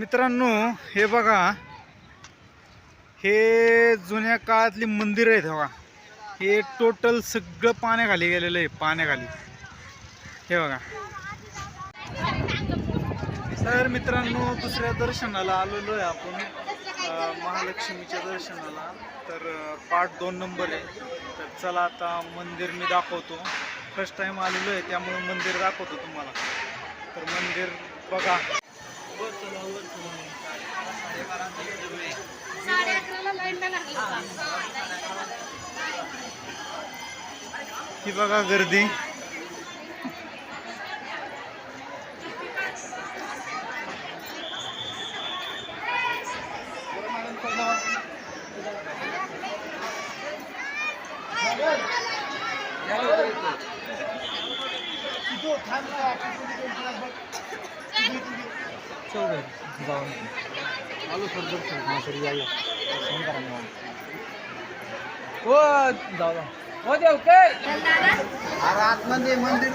मित्रांनो हे बघा. हे जुन्या काळातली मंदिर आहेत बघा. हे टोटल सगळं पाण्याखाली गेलेलं आहे पाण्याखाली. हे बघा. तर मित्रांनो दुसऱ्या दर्शनाला आलेलो आहे आपण. महालक्ष्मीच्या दर्शनाला. तर पार्ट दोन नंबर आहे. तर चला आता मंदिर मी दाखवतो. फर्स्ट टाइम आलेलो आहे त्यामुळे मंदिर दाखवतो तुम्हाला. तर मंदिर बघा. साडे अकराला लाईनला ही बघा गर्दी.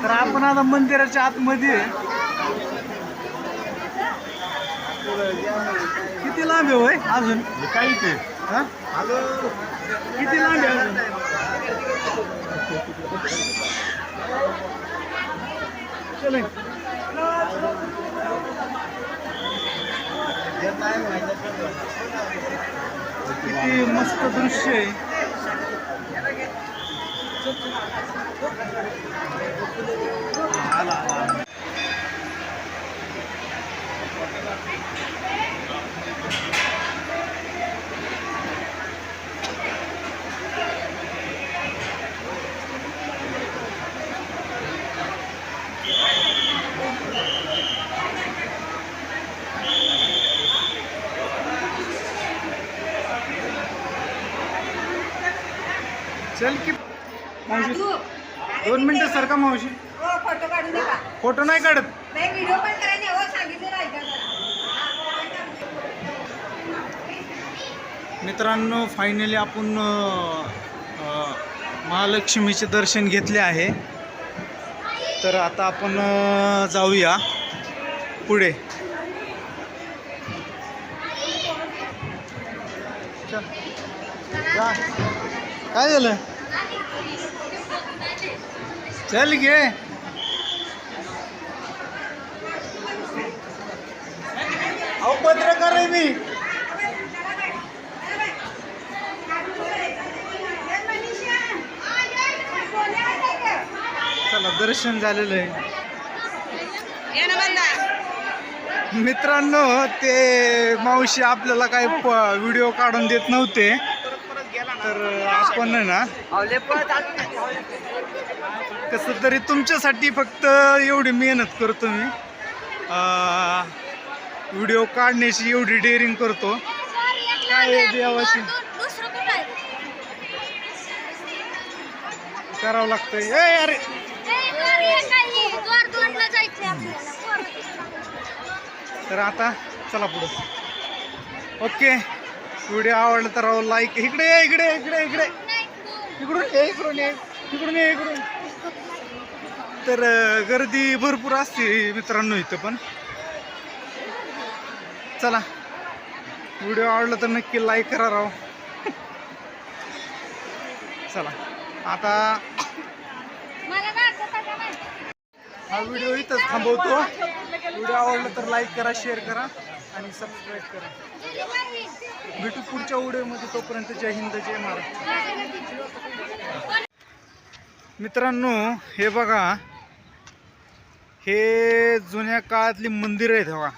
तर आपण आता मंदिराच्या आतमध्ये आहे. किती लांब आहे होय? अजून? काहीच आहे हा? किती लांब आहे अजून? चले. किती मस्त दृश्य आहे आला, आला. चल की. मावशी दोन मिनिटं सरका मावशी? हो फोटो का फोटो नाही काढत. नाही व्हिडिओ पण करायचे. हो का? जरा मित्रांनो फायनली आपण अं, अं, महालक्ष्मीचे दर्शन घेतले आहे. तर आता आपण अं, जाऊया पुढे. चल. जा. काय झालं? चल घे अहो पत्रकार आहे मी. चला दर्शन झालेलं आहे. मित्रांनो ते मावशी आपल्याला काही व्हिडिओ काढून देत नव्हते. तर आपण ना? कसं तरी तुमच्यासाठी फक्त एवढी मेहनत करतो मी. व्हिडिओ काढण्याची एवढी डेअरिंग करतो. काय आहे करावं लागतंय. ए अरे! तर आता चला पुढं. ओके. व्हिडिओ आवडला तर लाईक इकडे ये इकडे इकडे इकडे इकडून ये इकडून ये. इकडून ये इकडून तर गर्दी भरपूर असते मित्रांनो इथं पण. चला. व्हिडिओ आवडला तर नक्की लाईक करा राव. चला. आता हा व्हिडिओ इथंच थांबवतो. व्हिडिओ आवडला तर लाईक करा शेअर करा आणि सबस्क्राईब करा. भेटू पुढच्या व्हिडिओमध्ये तोपर्यंत जय हिंद जय महाराष्ट्र मित्रांनो हे बघा. हे जुन्या काळातली मंदिर आहेत बघा.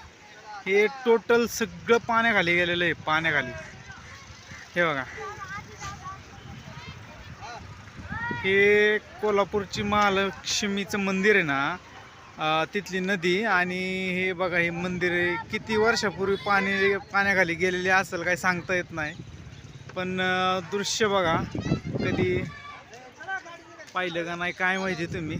हे टोटल सगळं पाण्याखाली गेलेलं आहे पाण्याखाली. हे बघा. हे कोल्हापूरची महालक्ष्मीचं मंदिर आहे ना तिथली नदी आणि हे बघा हे मंदिर किती वर्षापूर्वी पाणी पाण्याखाली गेलेले असेल काही सांगता येत नाही. पण दृश्य बघा. कधी पाहिलं का नाही काय माहिती तुम्ही.